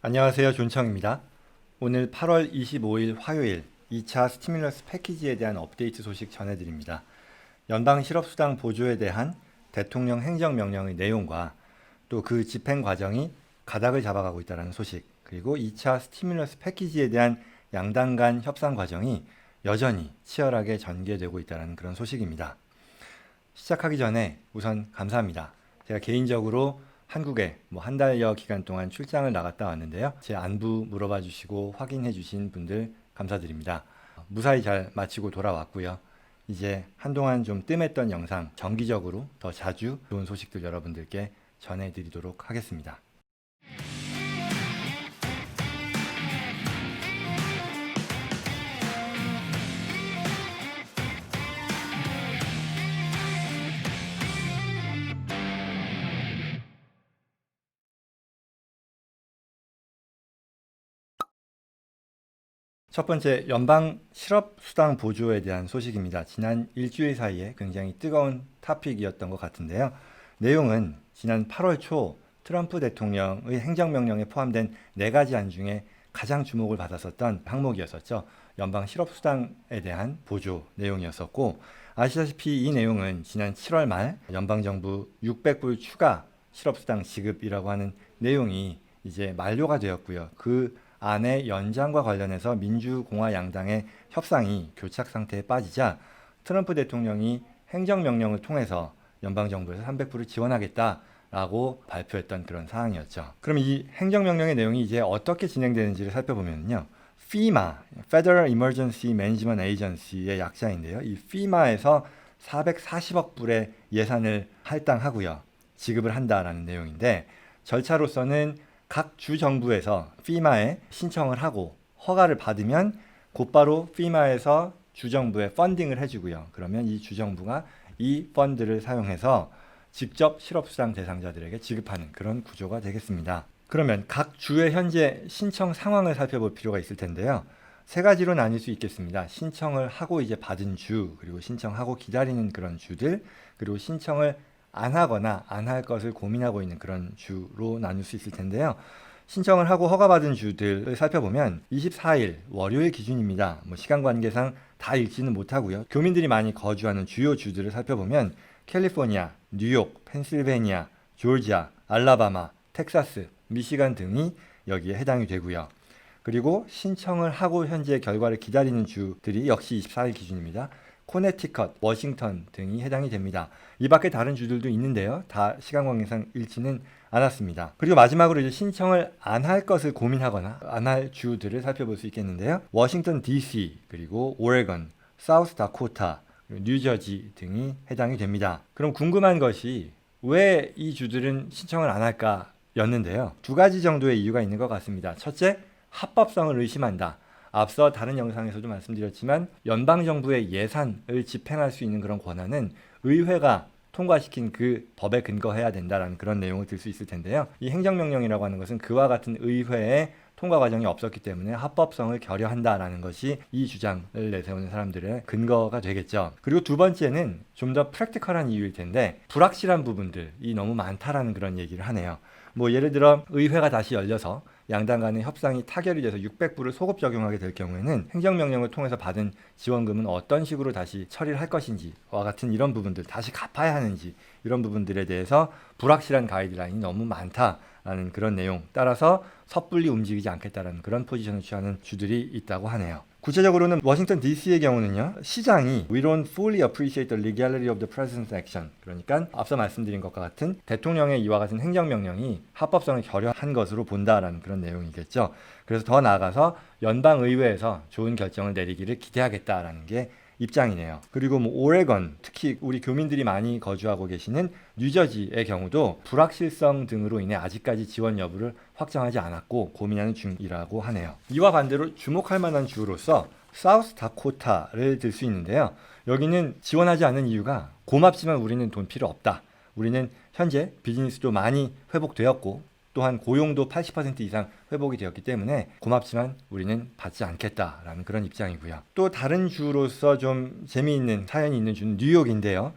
안녕하세요. 존청입니다. 오늘 8월 25일 화요일 2차 스티뮬러스 패키지에 대한 업데이트 소식 전해드립니다. 연방 실업수당 보조에 대한 대통령 행정명령의 내용과 또 그 집행 과정이 가닥을 잡아가고 있다는 소식, 그리고 2차 스티뮬러스 패키지에 대한 양당 간 협상 과정이 여전히 치열하게 전개되고 있다는 그런 소식입니다. 시작하기 전에 우선 감사합니다. 제가 개인적으로 한국에 뭐 한 달여 기간 동안 출장을 나갔다 왔는데요. 제 안부 물어봐 주시고 확인해 주신 분들 감사드립니다. 무사히 잘 마치고 돌아왔고요. 이제 한동안 좀 뜸했던 영상 정기적으로 더 자주 좋은 소식들 여러분들께 전해드리도록 하겠습니다. 첫 번째 연방 실업 수당 보조에 대한 소식입니다. 지난 일주일 사이에 굉장히 뜨거운 타픽이었던 것 같은데요. 내용은 지난 8월 초 트럼프 대통령의 행정명령에 포함된 네 가지 안 중에 가장 주목을 받았었던 항목이었었죠. 연방 실업 수당에 대한 보조 내용이었었고 아시다시피 이 내용은 지난 7월 말 연방 정부 600불 추가 실업 수당 지급이라고 하는 내용이 이제 만료가 되었고요. 그 안에 연장과 관련해서 민주공화 양당의 협상이 교착 상태에 빠지자 트럼프 대통령이 행정명령을 통해서 연방 정부에서 300불을 지원하겠다라고 발표했던 그런 사항이었죠. 그럼 이 행정명령의 내용이 이제 어떻게 진행되는지를 살펴보면요. FEMA, Federal Emergency Management Agency의 약자인데요. 이 FEMA에서 440억 불의 예산을 할당하고요. 지급을 한다라는 내용인데 절차로서는 각 주 정부에서 FEMA에 신청을 하고 허가를 받으면 곧바로 FEMA에서 주 정부에 펀딩을 해주고요. 그러면 이 주 정부가 이 펀드를 사용해서 직접 실업수당 대상자들에게 지급하는 그런 구조가 되겠습니다. 그러면 각 주의 현재 신청 상황을 살펴볼 필요가 있을 텐데요. 세 가지로 나뉠 수 있겠습니다. 신청을 하고 이제 받은 주, 그리고 신청하고 기다리는 그런 주들, 그리고 신청을 안 하거나 안 할 것을 고민하고 있는 그런 주로 나눌 수 있을 텐데요. 신청을 하고 허가받은 주들을 살펴보면 24일 월요일 기준입니다. 뭐 시간 관계상 다 읽지는 못하고요. 교민들이 많이 거주하는 주요 주들을 살펴보면 캘리포니아, 뉴욕, 펜실베니아, 조지아, 알라바마, 텍사스, 미시간 등이 여기에 해당이 되고요. 그리고 신청을 하고 현재 결과를 기다리는 주들이 역시 24일 기준입니다. 코네티컷, 워싱턴 등이 해당이 됩니다. 이 밖에 다른 주들도 있는데요. 다 시간 관계상 잃지는 않았습니다. 그리고 마지막으로 이제 신청을 안 할 것을 고민하거나 안 할 주들을 살펴볼 수 있겠는데요. 워싱턴 DC 그리고 오레건, 사우스 다코타, 뉴저지 등이 해당이 됩니다. 그럼 궁금한 것이 왜 이 주들은 신청을 안 할까 였는데요. 두 가지 정도의 이유가 있는 것 같습니다. 첫째, 합법성을 의심한다. 앞서 다른 영상에서도 말씀드렸지만 연방 정부의 예산을 집행할 수 있는 그런 권한은 의회가 통과시킨 그 법에 근거해야 된다라는 그런 내용을 들 수 있을 텐데요. 이 행정명령이라고 하는 것은 그와 같은 의회의 통과 과정이 없었기 때문에 합법성을 결여한다라는 것이 이 주장을 내세우는 사람들의 근거가 되겠죠. 그리고 두 번째는 좀 더 프랙티컬한 이유일 텐데 불확실한 부분들이 너무 많다라는 그런 얘기를 하네요. 뭐 예를 들어 의회가 다시 열려서 양당 간의 협상이 타결이 돼서 600불을 소급 적용하게 될 경우에는 행정명령을 통해서 받은 지원금은 어떤 식으로 다시 처리를 할 것인지와 같은 이런 부분들 다시 갚아야 하는지 이런 부분들에 대해서 불확실한 가이드라인이 너무 많다 라는 그런 내용 따라서 섣불리 움직이지 않겠다라는 그런 포지션을 취하는 주들이 있다고 하네요. 구체적으로는 워싱턴 DC의 경우는요 시장이 We don't fully appreciate the legality of the president's action 그러니까 앞서 말씀드린 것과 같은 대통령의 이와 같은 행정명령이 합법성을 결여한 것으로 본다라는 그런 내용이겠죠. 그래서 더 나아가서 연방 의회에서 좋은 결정을 내리기를 기대하겠다라는 게 입장이네요. 그리고 뭐 오레건, 특히 우리 교민들이 많이 거주하고 계시는 뉴저지의 경우도 불확실성 등으로 인해 아직까지 지원 여부를 확정하지 않았고 고민하는 중이라고 하네요. 이와 반대로 주목할 만한 주로서 사우스 다코타를 들 수 있는데요. 여기는 지원하지 않는 이유가 고맙지만 우리는 돈 필요 없다. 우리는 현재 비즈니스도 많이 회복되었고 또한 고용도 80% 이상 회복이 되었기 때문에 고맙지만 우리는 받지 않겠다라는 그런 입장이고요. 또 다른 주로서 좀 재미있는 사연이 있는 주는 뉴욕인데요.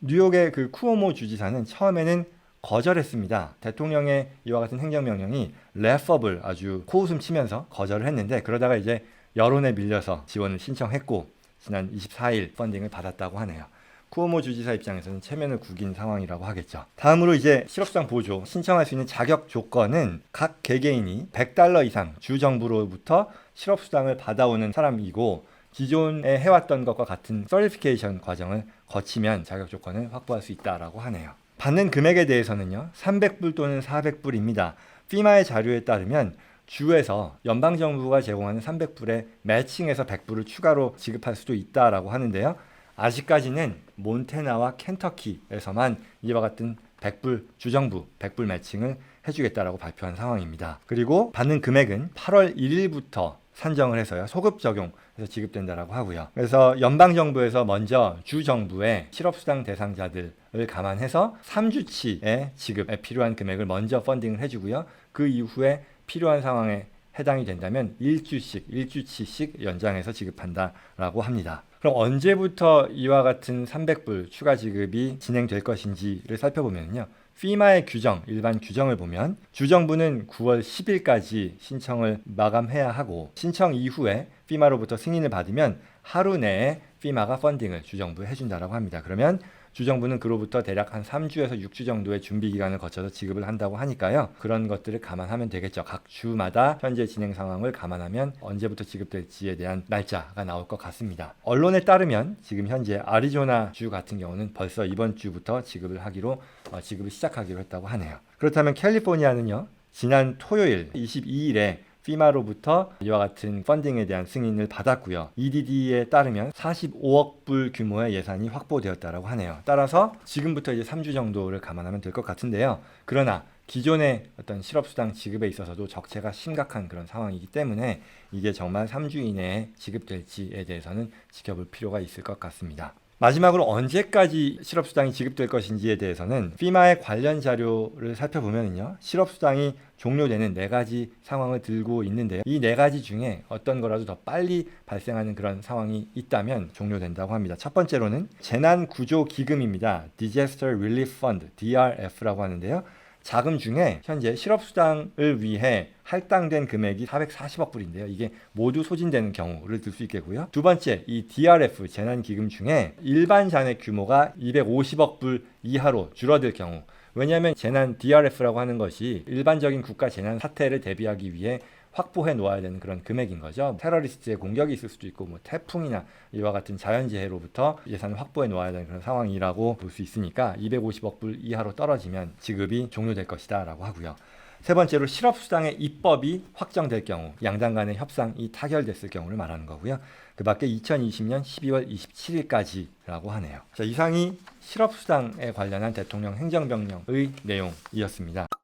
뉴욕의 그 쿠오모 주지사는 처음에는 거절했습니다. 대통령의 이와 같은 행정명령이 레퍼블 아주 코웃음 치면서 거절을 했는데 그러다가 이제 여론에 밀려서 지원을 신청했고 지난 24일 펀딩을 받았다고 하네요. 쿠오모 주지사 입장에서는 체면을 구긴 상황이라고 하겠죠. 다음으로 이제 실업수당 보조 신청할 수 있는 자격 조건은 각 개개인이 100달러 이상 주 정부로부터 실업수당을 받아오는 사람이고 기존에 해왔던 것과 같은 서리피케이션 과정을 거치면 자격 조건을 확보할 수 있다라고 하네요. 받는 금액에 대해서는요, 300불 또는 400불입니다. 피마의 자료에 따르면 주에서 연방 정부가 제공하는 300불에 매칭해서 100불을 추가로 지급할 수도 있다라고 하는데요. 아직까지는 몬테나와 켄터키에서만 이와 같은 100불 주정부 100불 매칭을 해주겠다라고 발표한 상황입니다. 그리고 받는 금액은 8월 1일부터 산정을 해서요 소급 적용해서 지급된다라고 하고요. 그래서 연방 정부에서 먼저 주 정부의 실업수당 대상자들 을 감안해서 3주치의 지급에 필요한 금액을 먼저 펀딩을 해주고요. 그 이후에 필요한 상황에 해당이 된다면 1주씩, 1주치씩 연장해서 지급한다라고 합니다. 그럼 언제부터 이와 같은 300불 추가 지급이 진행될 것인지를 살펴보면요. 피마의 규정, 일반 규정을 보면 주정부는 9월 10일까지 신청을 마감해야 하고 신청 이후에 피마로부터 승인을 받으면 하루 내에 피마가 펀딩을 주정부에 해준다라고 합니다. 그러면 주정부는 그로부터 대략 한 3주에서 6주 정도의 준비 기간을 거쳐서 지급을 한다고 하니까요. 그런 것들을 감안하면 되겠죠. 각 주마다 현재 진행 상황을 감안하면 언제부터 지급될지에 대한 날짜가 나올 것 같습니다. 언론에 따르면 지금 현재 아리조나 주 같은 경우는 벌써 이번 주부터 지급을 하기로 어, 지급을 시작하기로 했다고 하네요. 그렇다면 캘리포니아는요. 지난 토요일 22일에 피마로부터 이와 같은 펀딩에 대한 승인을 받았고요. EDD에 따르면 45억 불 규모의 예산이 확보되었다라고 하네요. 따라서 지금부터 이제 3주 정도를 감안하면 될 것 같은데요. 그러나 기존의 어떤 실업수당 지급에 있어서도 적체가 심각한 그런 상황이기 때문에 이게 정말 3주 이내에 지급될지에 대해서는 지켜볼 필요가 있을 것 같습니다. 마지막으로 언제까지 실업수당이 지급될 것인지에 대해서는 피마의 관련 자료를 살펴보면요. 실업수당이 종료되는 네 가지 상황을 들고 있는데요. 이 네 가지 중에 어떤 거라도 더 빨리 발생하는 그런 상황이 있다면 종료된다고 합니다. 첫 번째로는 재난구조기금입니다. Disaster Relief Fund, DRF라고 하는데요. 자금 중에 현재 실업수당을 위해 할당된 금액이 440억 불인데요. 이게 모두 소진되는 경우를 들 수 있겠고요. 두 번째, 이 DRF 재난기금 중에 일반 잔액 규모가 250억 불 이하로 줄어들 경우 왜냐하면 재난 DRF라고 하는 것이 일반적인 국가 재난 사태를 대비하기 위해 확보해 놓아야 되는 그런 금액인 거죠. 테러리스트의 공격이 있을 수도 있고 뭐 태풍이나 이와 같은 자연재해로부터 예산을 확보해 놓아야 되는 그런 상황이라고 볼 수 있으니까 250억 불 이하로 떨어지면 지급이 종료될 것이다라고 하고요. 세 번째로 실업수당의 입법이 확정될 경우 양당 간의 협상이 타결됐을 경우를 말하는 거고요. 그 밖에 2020년 12월 27일까지라고 하네요. 자, 이상이 실업수당에 관련한 대통령 행정명령의 내용이었습니다.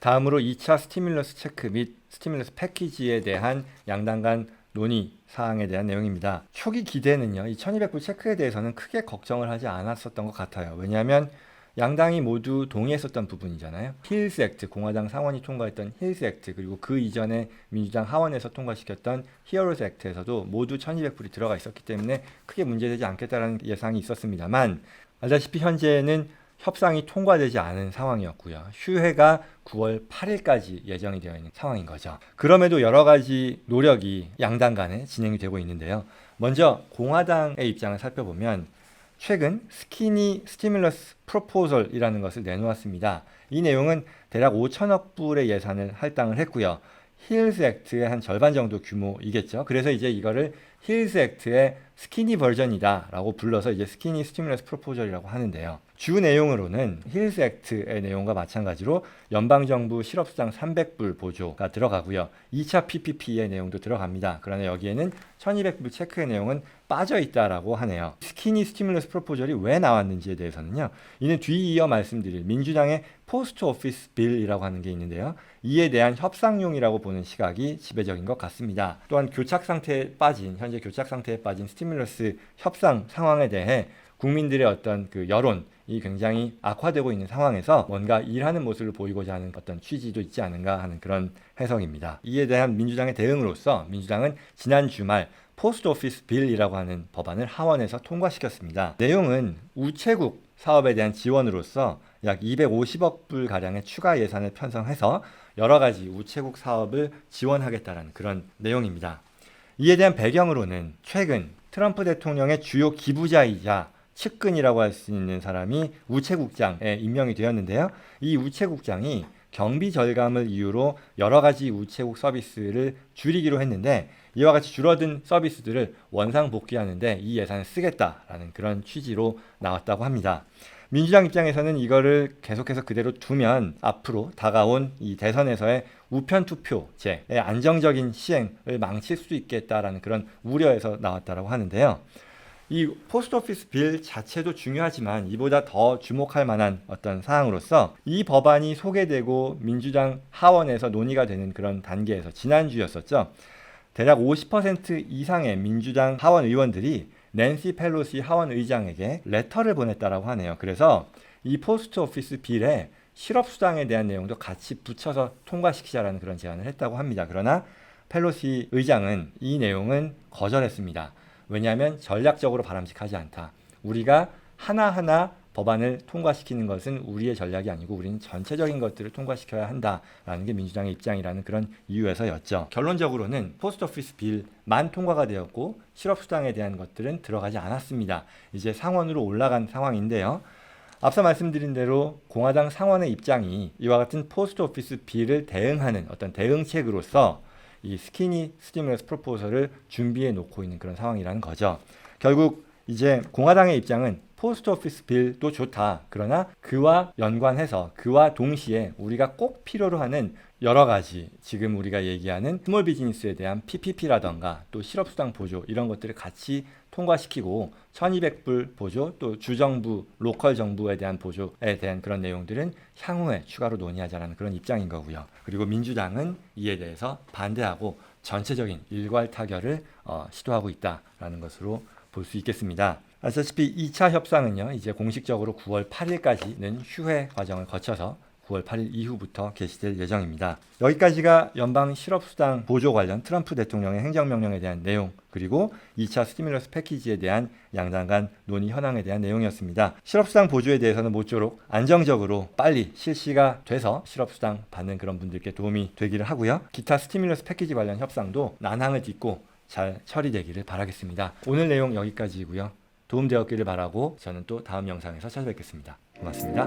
다음으로 2차 스티뮬러스 체크 및 스티뮬러스 패키지에 대한 양당 간 논의 사항에 대한 내용입니다. 초기 기대는요, 이 1200불 체크에 대해서는 크게 걱정을 하지 않았었던 것 같아요. 왜냐하면 양당이 모두 동의했었던 부분이잖아요. 힐스 액트, 공화당 상원이 통과했던 힐스 액트, 그리고 그 이전에 민주당 하원에서 통과시켰던 히어로스 액트에서도 모두 1200불이 들어가 있었기 때문에 크게 문제되지 않겠다라는 예상이 있었습니다만, 알다시피 현재는 협상이 통과되지 않은 상황이었고요. 휴회가 9월 8일까지 예정이 되어 있는 상황인 거죠. 그럼에도 여러 가지 노력이 양당 간에 진행이 되고 있는데요. 먼저 공화당의 입장을 살펴보면 최근 스키니 스티뮬러스 프로포설이라는 것을 내놓았습니다. 이 내용은 대략 5천억 불의 예산을 할당을 했고요. 힐스 액트의 한 절반 정도 규모이겠죠. 그래서 이제 이거를 힐스 액트의 스키니 버전이다라고 불러서 이제 스키니 스티뮬러스 프로포절이라고 하는데요. 주 내용으로는 힐스 액트의 내용과 마찬가지로 연방 정부 실업수당 300불 보조가 들어가고요. 2차 PPP의 내용도 들어갑니다. 그러나 여기에는 1200불 체크의 내용은 빠져 있다라고 하네요. 스키니 스티뮬러스 프로포절이 왜 나왔는지에 대해서는요. 이는 뒤이어 말씀드릴 민주당의 포스트 오피스 빌이라고 하는 게 있는데요. 이에 대한 협상용이라고 보는 시각이 지배적인 것 같습니다. 또한 교착 상태에 빠진 현재 교착 상태에 빠진 스티뮬러스 협상 상황에 대해 국민들의 어떤 그 여론이 굉장히 악화되고 있는 상황에서 뭔가 일하는 모습을 보이고자 하는 어떤 취지도 있지 않은가 하는 그런 해석입니다. 이에 대한 민주당의 대응으로서 민주당은 지난 주말 포스트 오피스 빌이라고 하는 법안을 하원에서 통과시켰습니다. 내용은 우체국 사업에 대한 지원으로서 약 250억 불 가량의 추가 예산을 편성해서 여러 가지 우체국 사업을 지원하겠다라는 그런 내용입니다. 이에 대한 배경으로는 최근 트럼프 대통령의 주요 기부자이자 측근이라고 할 수 있는 사람이 우체국장에 임명이 되었는데요. 이 우체국장이 경비 절감을 이유로 여러 가지 우체국 서비스를 줄이기로 했는데 이와 같이 줄어든 서비스들을 원상 복귀하는데 이 예산을 쓰겠다라는 그런 취지로 나왔다고 합니다. 민주당 입장에서는 이거를 계속해서 그대로 두면 앞으로 다가온 이 대선에서의 우편 투표제의 안정적인 시행을 망칠 수도 있겠다라는 그런 우려에서 나왔다라고 하는데요. 이 포스트 오피스 빌 자체도 중요하지만 이보다 더 주목할 만한 어떤 사항으로서 이 법안이 소개되고 민주당 하원에서 논의가 되는 그런 단계에서 지난주였었죠. 대략 50% 이상의 민주당 하원 의원들이 낸시 펠로시 하원 의장에게 레터를 보냈다라고 하네요. 그래서 이 포스트 오피스 빌에 실업 수당에 대한 내용도 같이 붙여서 통과시키자라는 그런 제안을 했다고 합니다. 그러나 펠로시 의장은 이 내용은 거절했습니다. 왜냐하면 전략적으로 바람직하지 않다. 우리가 하나하나 법안을 통과시키는 것은 우리의 전략이 아니고 우리는 전체적인 것들을 통과시켜야 한다라는 게 민주당의 입장이라는 그런 이유에서였죠. 결론적으로는 포스트 오피스 빌만 통과가 되었고 실업 수당에 대한 것들은 들어가지 않았습니다. 이제 상원으로 올라간 상황인데요. 앞서 말씀드린 대로 공화당 상원의 입장이 이와 같은 포스트 오피스 빌을 대응하는 어떤 대응책으로서 이 스키니 스티뮬러스 프로포설을 준비해 놓고 있는 그런 상황이라는 거죠. 결국 이제 공화당의 입장은 포스트 오피스 빌도 좋다. 그러나 그와 연관해서 그와 동시에 우리가 꼭 필요로 하는 여러 가지 지금 우리가 얘기하는 스몰 비즈니스에 대한 PPP라던가 또 실업수당 보조 이런 것들을 같이 통과시키고 1200불 보조 또 주정부 로컬 정부에 대한 보조에 대한 그런 내용들은 향후에 추가로 논의하자라는 그런 입장인 거고요. 그리고 민주당은 이에 대해서 반대하고 전체적인 일괄 타결을 어, 시도하고 있다라는 것으로 볼 수 있겠습니다. 아시다시피 2차 협상은요, 이제 공식적으로 9월 8일까지는 휴회 과정을 거쳐서 9월 8일 이후부터 개시될 예정입니다. 여기까지가 연방 실업수당 보조 관련 트럼프 대통령의 행정명령에 대한 내용, 그리고 2차 스티뮬러스 패키지에 대한 양당 간 논의 현황에 대한 내용이었습니다. 실업수당 보조에 대해서는 모쪼록 안정적으로 빨리 실시가 돼서 실업수당 받는 그런 분들께 도움이 되기를 하고요. 기타 스티뮬러스 패키지 관련 협상도 난항을 딛고 잘 처리되기를 바라겠습니다. 오늘 내용 여기까지이고요. 도움되었기를 바라고 저는 또 다음 영상에서 찾아뵙겠습니다. 고맙습니다.